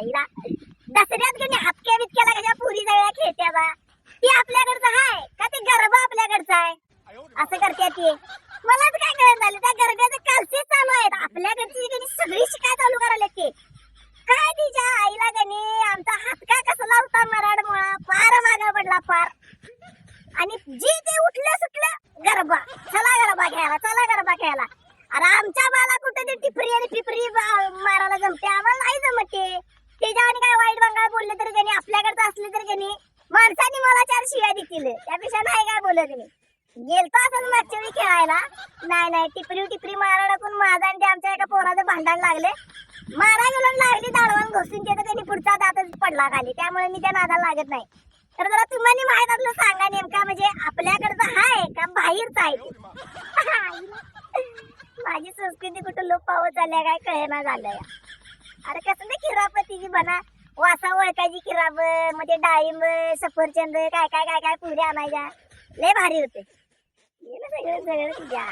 आईला. दसऱ्यात कधी हातक्या बितक्याला कशा पुरी जवळ खेळत्या बा ती आपल्याकडचं हाय का ते गरबा आपल्याकडचा आहे असं करते ती. मलाच काय कळत झालं त्या गरब्याचे कालचे चालू आहेत. आपल्याकडची कधी सगळी शिकाय चालू करायला ते काय तिच्या आईला गणी आमचा हातका कसा कसला होता मराड मुळा फार मागा पडला फार. आणि जी ते उठलं सुटलं गरबा. चला गरबा खेळायला चला गरबा खेळायला. अरे आमच्या बाला कुठे ते टिपरी आणि पिपरी मारायला जमते आम्हाला नाही जमते त्याच्या आणि काय वाईट बंगाल बोलले तरी त्यांनी आपल्याकडचं असले तर त्यांनी माणसाने मला चार शिव्या देतील. त्यापेक्षा नाही काय बोलत मी. गेलतो असं मागच्या वेळी खेळायला. नाही नाही टिपरी टिपरी मारा टाकून माझा आणि आमच्या एका पोराचं भांडण लागले. मारा गेलो लागली दाडवान घोसून. ते त्यांनी पुढचा दातच पडला खाली. त्यामुळे मी त्या नादाला लागत नाही. तर जरा तुम्हाला माहीत असलं सांगा नेमका म्हणजे आपल्याकडचं आहे का बाहेरच आहे माझी संस्कृती कुठं लोप पावत झाल्या काय कळेना झालं अरे कसं ते खिरापतीची बना. वासा ओळखायची किराबन मग ते डाळिंब सफरचंद काय काय काय काय पुऱ्या आणायच्या. लय भारी होते. गेलं सगळं सगळं तुझ्या